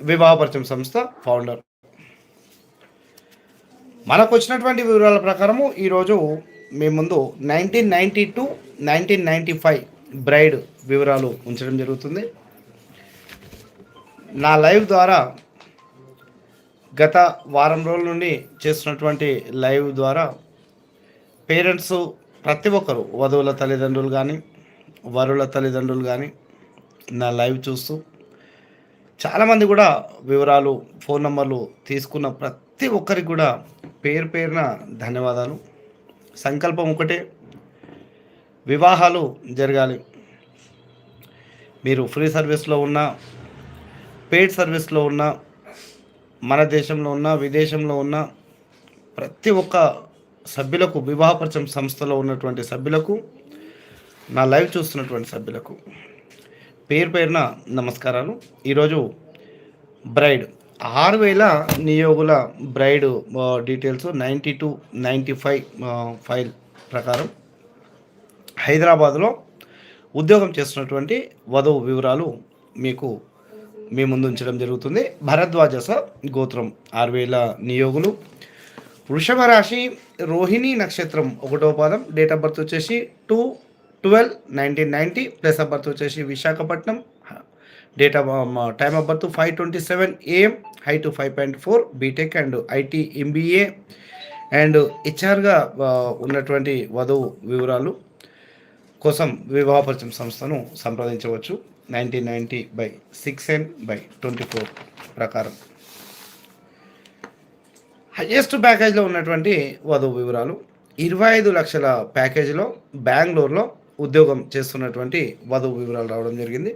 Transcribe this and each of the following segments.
వివాహపరిచయం సంస్థ ఫౌండర్ మనకు వచ్చినటువంటి వివరాల ప్రకారము ఈరోజు మీ ముందు nineteen ninety two nineteen ninety five bride వివరాలు ఉంచడం జరుగుతుంది. నా లైవ్ ద్వారా గత వారం రోజుల నుండి చేస్తున్నటువంటి లైవ్ ద్వారా పేరెంట్స్ ప్రతి ఒక్కరు వధువుల తల్లిదండ్రులు కానీ వరుల తల్లిదండ్రులు కానీ నా లైవ్ చూస్తూ చాలామంది కూడా వివరాలు ఫోన్ నంబర్లు తీసుకున్న ప్రతి ఒక్కరికి కూడా పేరు పేరున ధన్యవాదాలు. సంకల్పం ఒకటే వివాహాలు జరగాలి. మీరు ఫ్రీ సర్వీస్లో ఉన్న పెయిడ్ సర్వీస్లో ఉన్న మన దేశంలో ఉన్న విదేశంలో ఉన్న ప్రతి ఒక్క సభ్యులకు వివాహపరిచయం సంస్థలో ఉన్నటువంటి సభ్యులకు నా లైవ్ చూస్తున్నటువంటి సభ్యులకు పేరు పేరున నమస్కారాలు. ఈరోజు బ్రైడ్ ఆరు వేల నియోగుల bride details ninety two ninety five file ప్రకారం హైదరాబాద్లో ఉద్యోగం చేస్తున్నటువంటి వధువు వివరాలు మీకు మీ ముందు ఉంచడం జరుగుతుంది. భరద్వాజస గోత్రం ఆరు వేల నియోగులు. వృషభ రాశి రోహిణి నక్షత్రం ఒకటో పాదం డేట్ ఆఫ్ బర్త్ వచ్చేసి two twelve nineteen ninety place of birth వచ్చేసి Visakhapatnam date of time of birth five twenty seven AM height five point four BTech and IT MBA. And హెచ్ఆర్గా ఉన్నటువంటి వధువు వివరాలు కోసం వివాహపరిచయం సంస్థను సంప్రదించవచ్చు. Nineteen ninety by six N by twenty four ప్రకారం. Highest ప్యాకేజ్లో ఉన్నటువంటి వధువు వివరాలు. ఇరవై ఐదు లక్షల ప్యాకేజీలో బెంగళూరులో ఉద్యోగం చేస్తున్నటువంటి వధువు వివరాలు రావడం జరిగింది.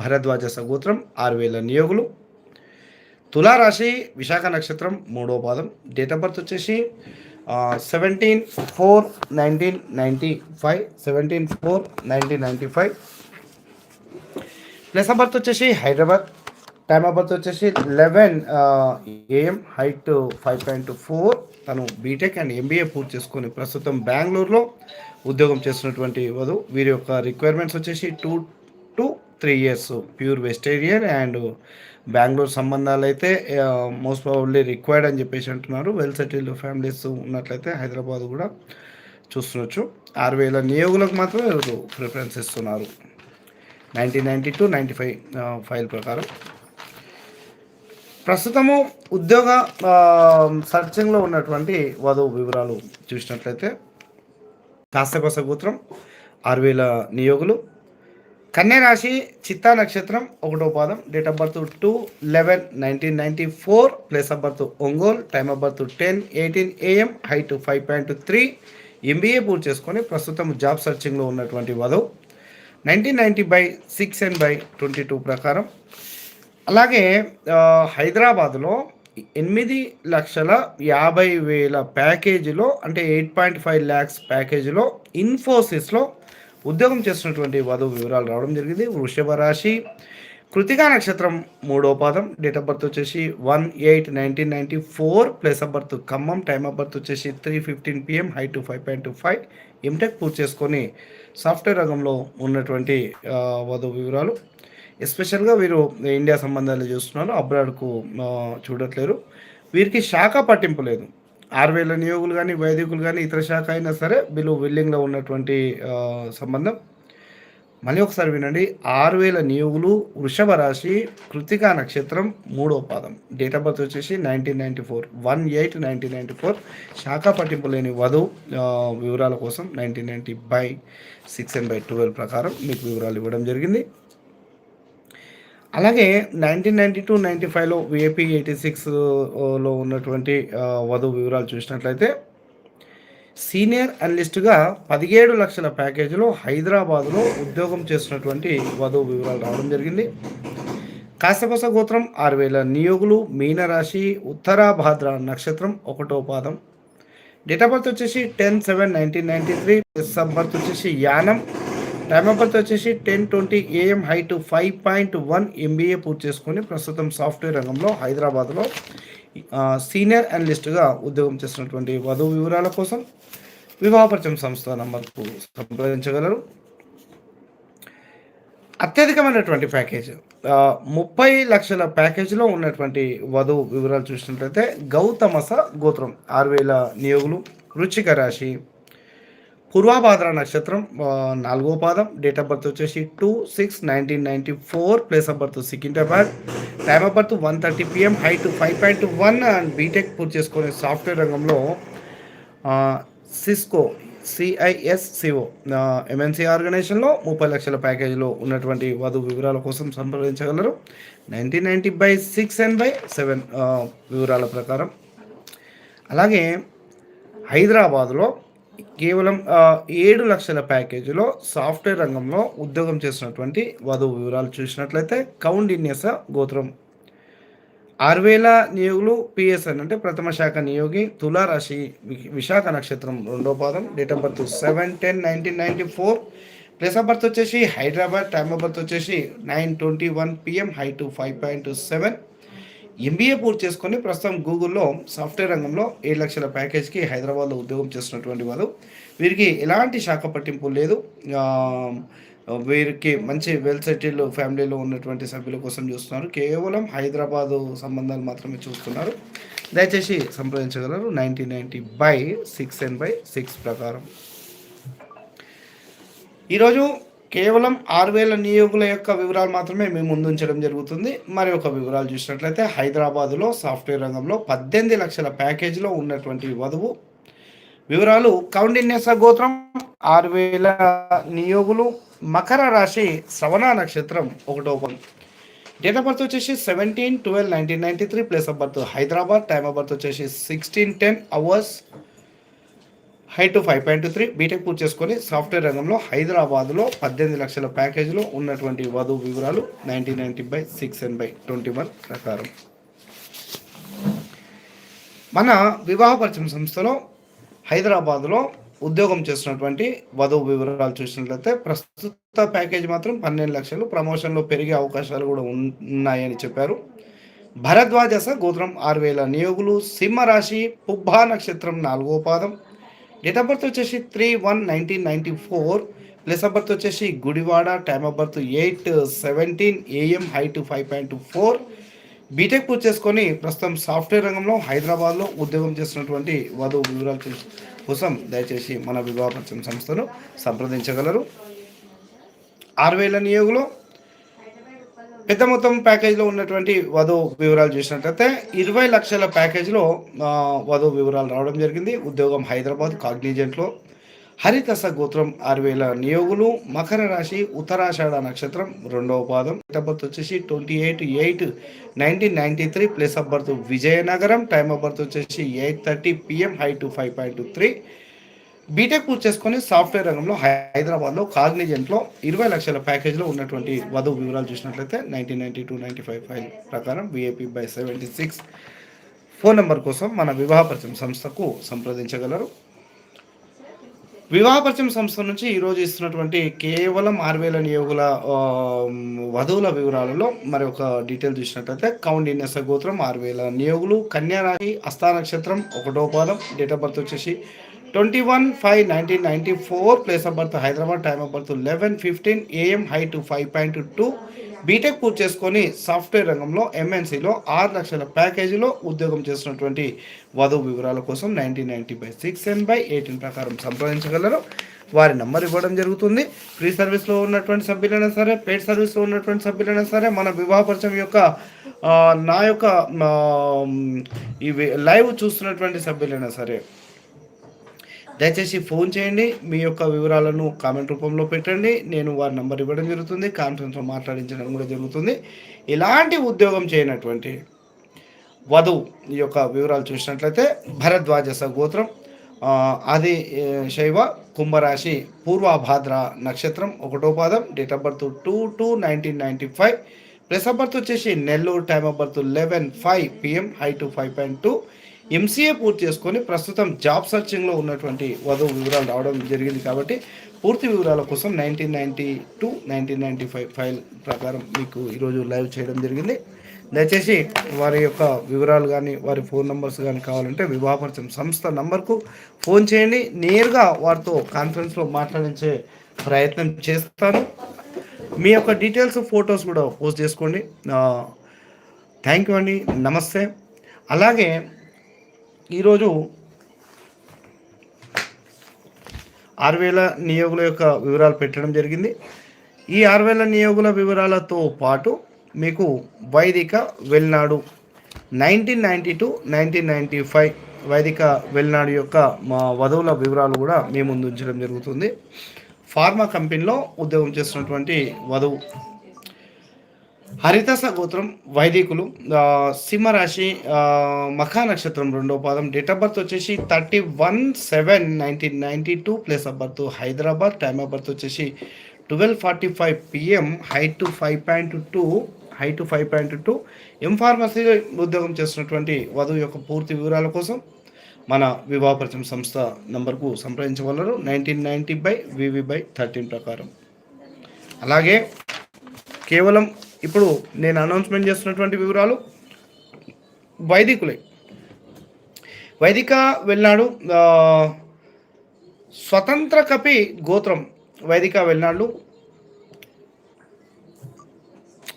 భరద్వాజ సగోత్రం ఆరు వేల నియోగులు. తులారాశి విశాఖ నక్షత్రం మూడో పాదం. డేట్ ఆఫ్ బర్త్ వచ్చేసి seventeen four nineteen ninety five seventeen four nineteen ninety five place of birth వచ్చేసి హైదరాబాద్. టైమ్ ఆఫ్ బర్త్ వచ్చేసి eleven AM height five point four తను బీటెక్ అండ్ ఎంబీఏ పూర్తి చేసుకొని ప్రస్తుతం బెంగళూరులో ఉద్యోగం చేస్తున్నటువంటి వధువు వీరి యొక్క రిక్వైర్మెంట్స్ వచ్చేసి two to three years pure vegetarian and Bengaluru సంబంధాలు అయితే మోస్ట్ ప్రాబబ్లీ రిక్వైర్డ్ అని చెప్పేసి అంటున్నారు. వెల్ సెటిల్డ్ ఫ్యామిలీస్ ఉన్నట్లయితే హైదరాబాద్ కూడా చూస్తుండొచ్చు. ఆరు వేల నియోగులకు మాత్రమే ప్రిఫరెన్స్ ఇస్తున్నారు. Nineteen ninety two ninety five file ప్రకారం. ప్రస్తుతము ఉద్యోగ సర్చింగ్లో ఉన్నటువంటి వధువు వివరాలు చూసినట్లయితే కాస్తకోస గోత్రం ఆరు వేల నియోగులు. కన్యా రాశి చిత్తా నక్షత్రం ఒకటో పాదం date of birth two eleven nineteen ninety four place of birth Ongole time of birth ten eighteen AM height five point three MBA పూర్తి చేసుకొని ప్రస్తుతం జాబ్ సర్చింగ్లో ఉన్నటువంటి వధువు. Nineteen ninety by six and by twenty two ప్రకారం అలాగే హైదరాబాద్లో ఎనిమిది లక్షల యాభై వేల ప్యాకేజీలో అంటే ఎయిట్ పాయింట్ ఫైవ్ ల్యాక్స్ ప్యాకేజీలో ఇన్ఫోసిస్లో ఉద్యోగం చేస్తున్నటువంటి వధువు వివరాలు రావడం జరిగింది. వృషభ రాశి కృతికా నక్షత్రం మూడో పాదం డేట్ ఆఫ్ బర్త్ వచ్చేసి one eight nineteen ninety four place of birth Khammam time of birth వచ్చేసి three fifteen PM height five point five. MTech పూర్తి చేసుకొని సాఫ్ట్వేర్ రంగంలో ఉన్నటువంటి వధువు వివరాలు ఎస్పెషల్గా వీరు ఇండియా సంబంధాలు చూస్తున్నారు. అబ్రాడ్కు చూడట్లేరు. వీరికి శాఖ పట్టింపు లేదు. ఆరు వేల నియోగులు కానీ వైదికులు కానీ ఇతర శాఖ అయినా సరే వీళ్ళు విల్లింగ్లో ఉన్నటువంటి సంబంధం. మళ్ళీ ఒకసారి వినండి. ఆరు వేల నియోగులు వృషభ రాశి కృతికా నక్షత్రం మూడో పాదం. డేట్ ఆఫ్ బర్త్ వచ్చేసి nineteen ninety four. One eight nineteen ninety four. శాఖ పట్టింపు లేని వధువు వివరాల కోసం nineteen ninety by six and by twelve ప్రకారం మీకు వివరాలు ఇవ్వడం జరిగింది. అలాగే నైన్టీన్ నైంటీ టూ నైన్టీ ఫైవ్లో విఏపీ ఎయిటీ సిక్స్లో ఉన్నటువంటి uh, వధు వధువు వివరాలు చూసినట్లయితే సీనియర్ అనలిస్ట్గా పదిహేడు లక్షల ప్యాకేజీలో హైదరాబాద్లో ఉద్యోగం చేస్తున్నటువంటి వధువు వివరాలు రావడం జరిగింది. కాసపస గోత్రం ఆరు వేల నియోగులు మీనరాశి ఉత్తరాభాద్ర నక్షత్రం ఒకటో పాదం. డేట్ ఆఫ్ బర్త్ వచ్చేసి ten seven nineteen ninety three place birth వచ్చేసి యానం టైమ్ ఆఫ్ బర్త్ వచ్చేసి ten twenty AM height five point one MBA పూర్తి చేసుకొని ప్రస్తుతం సాఫ్ట్వేర్ రంగంలో హైదరాబాద్లో సీనియర్ అనలిస్ట్గా ఉద్యోగం చేస్తున్నటువంటి వధువు వివరాల కోసం వివాహపరిచయం సంస్థ నంబర్కు సంప్రదించగలరు. అత్యధికమైనటువంటి ప్యాకేజ్ ముప్పై లక్షల ప్యాకేజీలో ఉన్నటువంటి వధువు వివరాలు చూసినట్లయితే గౌతమస గోత్రం ఆరు వేల నియోగులు వృచ్చిక రాశి పూర్వాభాద్ర నక్షత్రం నాలుగో పాదం డేట్ ఆఫ్ బర్త్ వచ్చేసి two six nineteen ninety four place of birth Secunderabad time of birth one thirty PM height five point one and B Tech పూర్తి చేసుకునే సాఫ్ట్వేర్ రంగంలో సిస్కో సిఐఎస్ సిఓ ఎంఎన్సి ఆర్గనైజేషన్లో ముప్పై లక్షల ప్యాకేజీలో ఉన్నటువంటి వధు వివరాల కోసం సంప్రదించగలరు. Nineteen ninety by six and by seven వివరాల ప్రకారం. అలాగే హైదరాబాద్లో కేవలం ఏడు లక్షల ప్యాకేజీలో సాఫ్ట్వేర్ రంగంలో ఉద్యోగం చేసినటువంటి వధువు వివరాలు చూసినట్లయితే కౌండిన్యస గోత్రం. ఆరు వేల నియోగులు పిఎస్ఎన్ అంటే ప్రథమ శాఖ నియోగి తులారాశి వి- విశాఖ నక్షత్రం రెండో పాదం. Date of birth seven ten nineteen ninety four place of birth వచ్చేసి హైదరాబాద్. టైమ్ ఆఫ్ బర్త్ వచ్చేసి nine twenty one PM height five point seven MBA పూర్తి చేసుకొని ప్రస్తుతం గూగుల్లో సాఫ్ట్వేర్ రంగంలో ఏడు లక్షల ప్యాకేజ్కి హైదరాబాద్లో ఉద్యోగం చేస్తున్నటువంటి వారు. వీరికి ఎలాంటి శాఖ పట్టింపు లేదు. వీరికి మంచి వెల్ సెటిల్డ్ ఫ్యామిలీలో ఉన్నటువంటి సభ్యుల కోసం చూస్తున్నారు. కేవలం హైదరాబాదు సంబంధాలు మాత్రమే చూస్తున్నారు. దయచేసి సంప్రదించగలరు. Nineteen ninety by six and by six ప్రకారం. ఈరోజు కేవలం ఆరు వేల నియోగుల యొక్క వివరాలు మాత్రమే మేము ముందుంచడం జరుగుతుంది. మరి ఒక వివరాలు చూసినట్లయితే హైదరాబాదులో సాఫ్ట్వేర్ రంగంలో పద్దెనిమిది లక్షల ప్యాకేజీలో ఉన్నటువంటి వధువు. వివరాలు కౌండిన్యస గోత్రం ఆరు వేల నియోగులు మకర రాశి శ్రవణ నక్షత్రం ఒకటో పదం. డేట్ ఆఫ్ బర్త్ వచ్చేసి seventeen twelve nineteen ninety three place of birth Hyderabad time of birth వచ్చేసి sixteen ten hours height five point three BTech పూర్తి చేసుకొని సాఫ్ట్వేర్ రంగంలో హైదరాబాద్లో పద్దెనిమిది లక్షల ప్యాకేజీలో ఉన్నటువంటి వధువు వివరాలు nineteen ninety by six and by twenty one ప్రకారం. మన వివాహ పరిచయం సంస్థలో హైదరాబాద్లో ఉద్యోగం చేస్తున్నటువంటి వధువు వివరాలు చూసినట్లయితే ప్రస్తుత ప్యాకేజ్ మాత్రం పన్నెండు లక్షలు ప్రమోషన్లో పెరిగే అవకాశాలు కూడా ఉన్నాయని చెప్పారు. భరద్వాజస గోత్రం ఆరు వేల నియోగులు సింహరాశి పుబ్బా నక్షత్రం నాలుగో పాదం డేట్ ఆఫ్ బర్త్ వచ్చేసి three one nineteen ninety four place of birth వచ్చేసి Gudivada time of birth eight seventeen AM height five point four BTech పూర్తి చేసుకొని ప్రస్తుతం సాఫ్ట్వేర్ రంగంలో హైదరాబాద్లో ఉద్యోగం చేస్తున్నటువంటి వధువు వివరాల కోసం దయచేసి మన వివాహపరిచయం సంస్థను సంప్రదించగలరు. ఆరు వేల నియోగులు పెద్ద మొత్తం ప్యాకేజ్లో ఉన్నటువంటి వధువు వివరాలు చూసినట్లయితే ఇరవై లక్షల ప్యాకేజ్లో వధువు వివరాలు రావడం జరిగింది. ఉద్యోగం హైదరాబాద్ కాగ్నిజెంట్లో. హరితస గోత్రం ఆరు వేల నియోగులు. మకర రాశి ఉత్తరాషాఢ నక్షత్రం రెండవ పాదం. డేట్ బర్త్ వచ్చేసి twenty eight eight nineteen ninety three place of birth Vizianagaram. Time of birth వచ్చేసి eight thirty PM to five point three BTech పూర్తి చేసుకొని సాఫ్ట్వేర్ రంగంలో హైదరాబాద్లో కాగ్నిజెంట్లో ఇరవై లక్షల ప్యాకేజ్లో ఉన్నటువంటి వధువు వివరాలు చూసినట్లయితే nineteen ninety two ninety five five ప్రకారం VIP by seventy six phone number కోసం మన వివాహ పరిచయం సంస్థకు సంప్రదించగలరు. వివాహ పరిచయం సంస్థ నుంచి ఈరోజు ఇస్తున్నటువంటి కేవలం ఆరు వేల నియోగుల వధువుల వివరాలలో మరి ఒక డీటెయిల్ చూసినట్లయితే కౌండిన్యస గోత్రం ఆరు వేల నియోగులు కన్యా రాశి నక్షత్రం ఒకటో పాదం డేట్ ఆఫ్ బర్త్ వచ్చేసి twenty one five nineteen ninety four place of birth Hyderabad time of birth eleven fifteen AM height five point two BTech పూర్తి చేసుకొని సాఫ్ట్వేర్ రంగంలో ఎంఎన్సీలో ఆరు లక్షల ప్యాకేజీలో ఉద్యోగం చేస్తున్నటువంటి వధువు వివరాల కోసం nineteen ninety by six and by eighteen ప్రకారం సంప్రదించగలరు వారి నంబర్ ఇవ్వడం జరుగుతుంది. ఫ్రీ సర్వీస్లో ఉన్నటువంటి సభ్యులైనా సరే పెయిడ్ సర్వీస్లో ఉన్నటువంటి సభ్యులైనా సరే మన వివాహపరిచయం యొక్క నా యొక్క ఇవి లైవ్ చూస్తున్నటువంటి సభ్యులైనా సరే దయచేసి ఫోన్ చేయండి మీ యొక్క వివరాలను కామెంట్ రూపంలో పెట్టండి. నేను వారి నంబర్ ఇవ్వడం జరుగుతుంది కాన్ఫరెన్స్లో మాట్లాడించడం కూడా జరుగుతుంది. ఇలాంటి ఉద్యోగం చేయనటువంటి వధువు ఈ యొక్క వివరాలు చూసినట్లయితే భరద్వాజస గోత్రం అది శైవ కుంభరాశి పూర్వభాద్ర నక్షత్రం ఒకటో పాదం date of birth two two nineteen ninety five. Place of birth వచ్చేసి Nellore time of birth eleven five PM height five point two. MCA పూర్తి చేసుకొని ప్రస్తుతం జాబ్ సర్చింగ్లో ఉన్నటువంటి వధువు వివరాలు రావడం జరిగింది కాబట్టి పూర్తి వివరాల కోసం nineteen ninety two nineteen ninety five file ప్రకారం మీకు ఈరోజు లైవ్ చేయడం జరిగింది. దయచేసి వారి యొక్క వివరాలు కానీ వారి ఫోన్ నంబర్స్ కానీ కావాలంటే వివాహపరిచయం సంస్థ నంబర్కు ఫోన్ చేయండి. నేరుగా వారితో కాన్ఫరెన్స్లో మాట్లాడించే ప్రయత్నం చేస్తాను. మీ యొక్క డీటెయిల్స్ ఫొటోస్ కూడా పోస్ట్ చేసుకోండి. థ్యాంక్ యూ అండి. నమస్తే. అలాగే ఈరోజు ఆరు వేల నియోగుల యొక్క వివరాలు పెట్టడం జరిగింది. ఈ ఆరు వేల నియోగుల వివరాలతో పాటు మీకు Vaidika Velnadu nineteen ninety two nineteen ninety five Vaidika Velnadu యొక్క మా వధువుల వివరాలు కూడా మేము ముందు ఉంచడం జరుగుతుంది. ఫార్మా కంపెనీలో ఉద్యోగం చేస్తున్నటువంటి వధువు హరితస గోత్రం వైదికులు సింహరాశి మఖా నక్షత్రం రెండో పాదం. డేట్ ఆఫ్ బర్త్ వచ్చేసి thirty one seven nineteen ninety two place of birth Hyderabad. Time of birth వచ్చేసి twelve forty five PM height to five point two height five point two M pharmacy ఉద్యోగం చేస్తున్నటువంటి వధువు యొక్క పూర్తి వివరాల కోసం మన వివాహపరిచయం సంస్థ నంబర్కు సంప్రదించగలరు నైన్టీన్ నైంటీ బై వివి బై థర్టీన్ ప్రకారం. అలాగే కేవలం ఇప్పుడు నేను అనౌన్స్మెంట్ చేస్తున్నటువంటి వివరాలు. వైదికులే. వైదిక వెళ్ళాడు స్వతంత్ర కపి గోత్రం వైదిక వెళ్ళాడు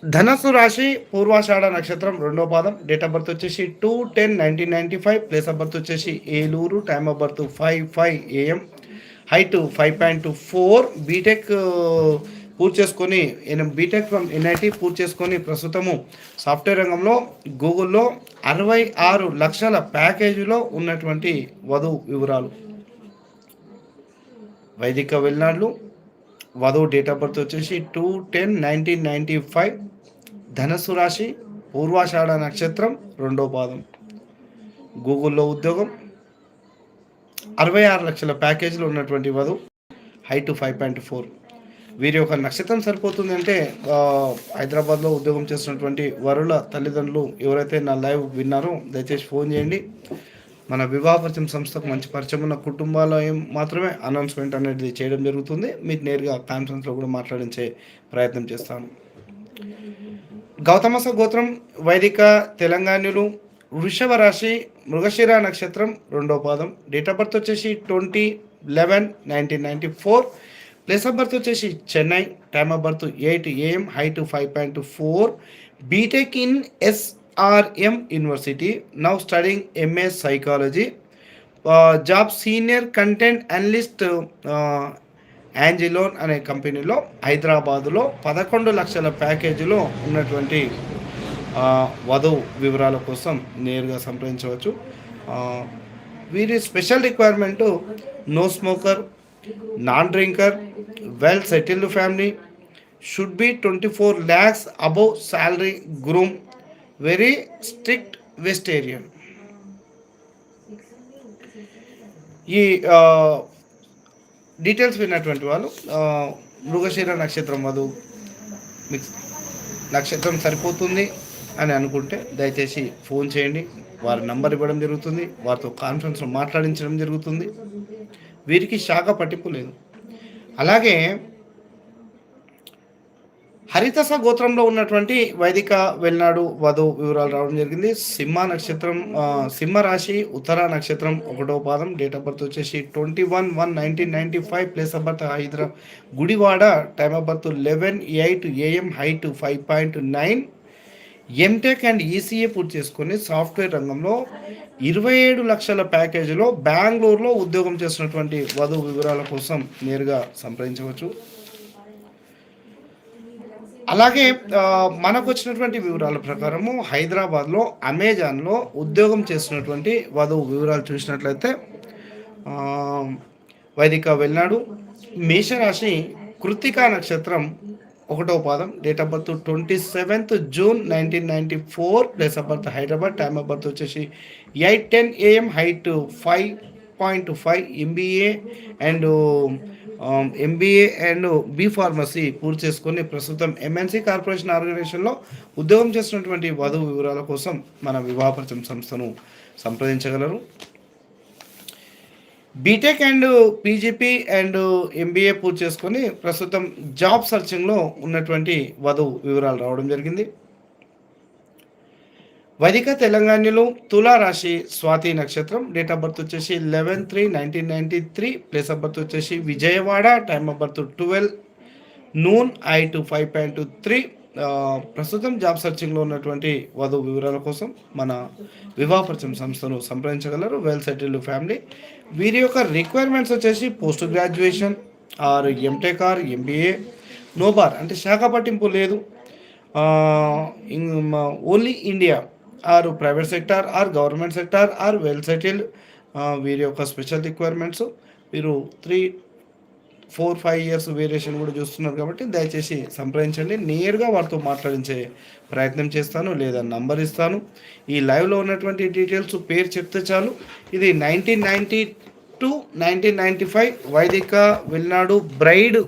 ధనస్సు రాశి పూర్వాషాఢ నక్షత్రం రెండో పాదం డేట్ ఆఫ్ బర్త్ వచ్చేసి two ten nineteen ninety five place of birth వచ్చేసి Eluru time of birth five five AM height five point two four B Tech పూర్తి చేసుకొని బీటెక్ ఫ్రమ్ ఎన్ఐటి పూర్తి చేసుకొని ప్రస్తుతము సాఫ్ట్వేర్ రంగంలో గూగుల్లో అరవై ఆరు లక్షల ప్యాకేజీలో ఉన్నటువంటి వధువు వివరాలు. వైదిక వెళ్ళినాళ్ళు వధువు date of birth two ten nineteen ninety ninety five ధనస్సు రాశి పూర్వాషాఢ నక్షత్రం రెండో పాదం. గూగుల్లో ఉద్యోగం అరవై ఆరు లక్షల ప్యాకేజీలో ఉన్నటువంటి వధువు హైట్ ఫైవ్ పాయింట్ ఫోర్ వీరి యొక్క నక్షత్రం సరిపోతుంది అంటే హైదరాబాద్లో ఉద్యోగం చేస్తున్నటువంటి వరుల తల్లిదండ్రులు ఎవరైతే నా లైవ్ విన్నారో దయచేసి ఫోన్ చేయండి. మన వివాహ పరిచయం సంస్థకు మంచి పరిచయం ఉన్న కుటుంబాల మాత్రమే అనౌన్స్మెంట్ అనేది చేయడం జరుగుతుంది. మీకు నేరుగా కాన్ఫరెన్స్లో కూడా మాట్లాడించే ప్రయత్నం చేస్తాను. గౌతమస గోత్రం వైదిక తెలంగాణలు వృషభ రాశి మృగశిర నక్షత్రం రెండో పాదం. డేట్ ఆఫ్ బర్త్ వచ్చేసి twenty eleven nineteen ninety four. Place of birth వచ్చేసి Chennai time of birth eight AM height five point four BTech in SRM university now studying MA psychology job senior content analyst యాంజిలోన్ అనే కంపెనీలో హైదరాబాదులో పదకొండు లక్షల ప్యాకేజీలో ఉన్నటువంటి వధువు వివరాల కోసం నేరుగా సంప్రదించవచ్చు. వీరి special requirement no smoker non drinker well settled family should be twenty four lakhs above salary groom very strict vegetarian ఈ డీటెయిల్స్ విన్నటువంటి వాళ్ళు ఆ, నక్షత్రం వధువు మిక్స్ నక్షత్రం సరిపోతుంది అని అనుకుంటే దయచేసి ఫోన్ చేయండి. వారి నంబర్ ఇవ్వడం జరుగుతుంది. వారితో కాన్ఫరెన్స్లో మాట్లాడించడం జరుగుతుంది. వీరికి శాఖ పట్టింపు లేదు. అలాగే హరితస గోత్రంలో ఉన్నటువంటి వైదిక వెల్నాడు వధువు వివరాలు రావడం జరిగింది. సింహ నక్షత్రం సింహ రాశి ఉత్తర నక్షత్రం ఒకటో పాదం డేట్ ఆఫ్ బర్త్ వచ్చేసి twenty one one nineteen ninety five place of birth Hyderabad Gudivada time of birth eleven eight AM height five point nine M Tech and ECA పూర్తి చేసుకుని సాఫ్ట్వేర్ రంగంలో ఇరవై ఏడు లక్షల ప్యాకేజీలో బెంగళూరులో ఉద్యోగం చేసినటువంటి వధువు వివరాల కోసం నేరుగా సంప్రదించవచ్చు. అలాగే మనకు వచ్చినటువంటి వివరాల ప్రకారము హైదరాబాద్లో అమెజాన్లో ఉద్యోగం చేస్తున్నటువంటి వధువు వివరాలు చూసినట్లయితే వైదిక వెళ్ళినాడు మేషరాశి కృతికా నక్షత్రం ఒకటో పాదం date of birth twenty seventh June nineteen ninety four place of birth Hyderabad time of birth వచ్చేసి eight ten AM height five point five MBA and MBA and B pharmacy పూర్తి చేసుకొని ప్రస్తుతం ఎంఎన్సీ కార్పొరేషన్ ఆర్గనైజేషన్లో ఉద్యోగం చేస్తున్నటువంటి వధువు వివరాల కోసం మన వివాహపరిచయం సంస్థను సంప్రదించగలరు. BTech and PGP and MBA పూర్తి చేసుకొని ప్రస్తుతం జాబ్ సర్చింగ్లో ఉన్నటువంటి వధువు వివరాలు రావడం జరిగింది. వైదిక తెలంగాణలో తులా రాశి స్వాతి నక్షత్రం డేట్ ఆఫ్ బర్త్ వచ్చేసి eleven three nineteen ninety three place of birth వచ్చేసి Vijayawada time of birth twelve noon I two five point three ప్రస్తుతం జాబ్ సర్చింగ్లో ఉన్నటువంటి వధువు వివరాల కోసం మన వివాహపరిచయం సంస్థను సంప్రదించగలరు. Well settled family. వీరి యొక్క రిక్వైర్మెంట్స్ వచ్చేసి post graduation or MTech or MBA no bar అంటే శాఖ పట్టింపు లేదు. Only India. Or private sector or government sector or well settled వీరి యొక్క స్పెషల్ రిక్వైర్మెంట్స్. వీరు three four five years variation కూడా చూస్తున్నారు కాబట్టి దయచేసి సంప్రదించండి. నేరుగా వారితో మాట్లాడించే ప్రయత్నం చేస్తాను లేదా నంబర్ ఇస్తాను. ఈ లైవ్లో ఉన్నటువంటి డీటెయిల్స్ పేరు చెప్తే చాలు. ఇది nineteen ninety two nineteen ninety five వైదిక వెల్నాడు బ్రైడ్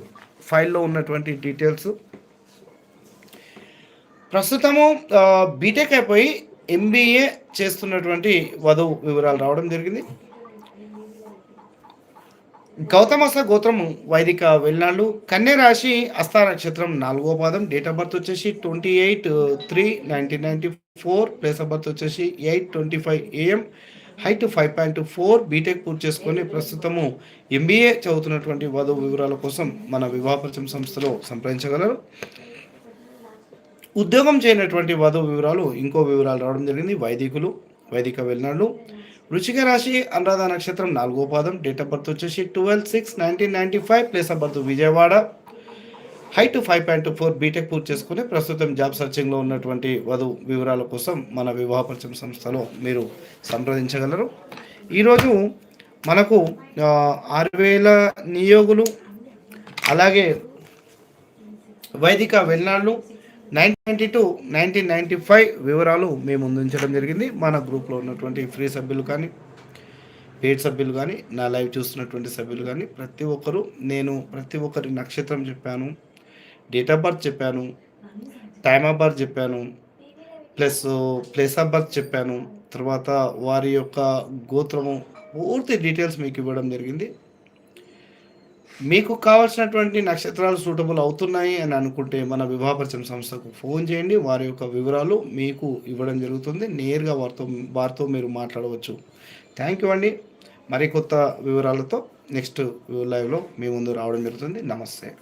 ఫైల్లో ఉన్నటువంటి డీటెయిల్స్. ప్రస్తుతము బీటెక్ అయిపోయి ఎంబీఏ చేస్తున్నటువంటి వధువు వివరాలు రావడం జరిగింది. గౌతమస గోత్రము వైదిక వెళ్ళినాళ్ళు కన్య రాశి అస్థా నక్షత్రం నాలుగో పాదం. డేట్ ఆఫ్ బర్త్ వచ్చేసి twenty eight three nineteen ninety four place of birth వచ్చేసి eight twenty five AM height five point four BTech పూర్తి చేసుకొని ప్రస్తుతము ఎంబీఏ చదువుతున్నటువంటి వధువు వివరాల కోసం మన వివాహ పరిచయం సంస్థలో సంప్రదించగలరు. ఉద్యోగం చేయనటువంటి వధువు వివరాలు ఇంకో వివరాలు రావడం జరిగింది. వైదికులు వైదిక వెళ్ళినాళ్ళు. వృచిక రాశి అనురాధ నక్షత్రం నాలుగో పాదం డేట్ ఆఫ్ బర్త్ వచ్చేసి twelve six nineteen ninety five place of birth Vijayawada. Height five point four BTech పూర్తి చేసుకుని ప్రస్తుతం జాబ్ సర్చింగ్లో ఉన్నటువంటి వధువు వివరాల కోసం మన వివాహ పరిచయం సంస్థలో మీరు సంప్రదించగలరు. ఈరోజు మనకు ఆరు వేల నియోగులు అలాగే వైదిక వెళ్ళాళ్ళు ninety two two nineteen ninety five వివరాలు మేము ముందుంచడం జరిగింది. మన గ్రూప్లో ఉన్నటువంటి ఫ్రీ సభ్యులు కానీ పేడ్ సభ్యులు కానీ నా లైవ్ చూస్తున్నటువంటి సభ్యులు కానీ ప్రతి ఒక్కరూ నేను ప్రతి ఒక్కరి నక్షత్రం చెప్పాను డేట్ ఆఫ్ బర్త్ చెప్పాను టైమ్ ఆఫ్ బర్త్ చెప్పాను ప్లస్ ప్లేస్ ఆఫ్ బర్త్ చెప్పాను తర్వాత వారి యొక్క గోత్రము పూర్తి డీటెయిల్స్ మీకు ఇవ్వడం జరిగింది. మీకు కావాల్సినటువంటి నక్షత్రాలు సూటబుల్ అవుతున్నాయి అని అనుకుంటే మన వివాహపరిచయం సంస్థకు ఫోన్ చేయండి. వారి యొక్క వివరాలు మీకు ఇవ్వడం జరుగుతుంది. నేరుగా వారితో వారితో మీరు మాట్లాడవచ్చు. థ్యాంక్ యూ అండి. మరికొత్త వివరాలతో నెక్స్ట్ లైవ్లో మీ ముందు రావడం జరుగుతుంది. నమస్తే.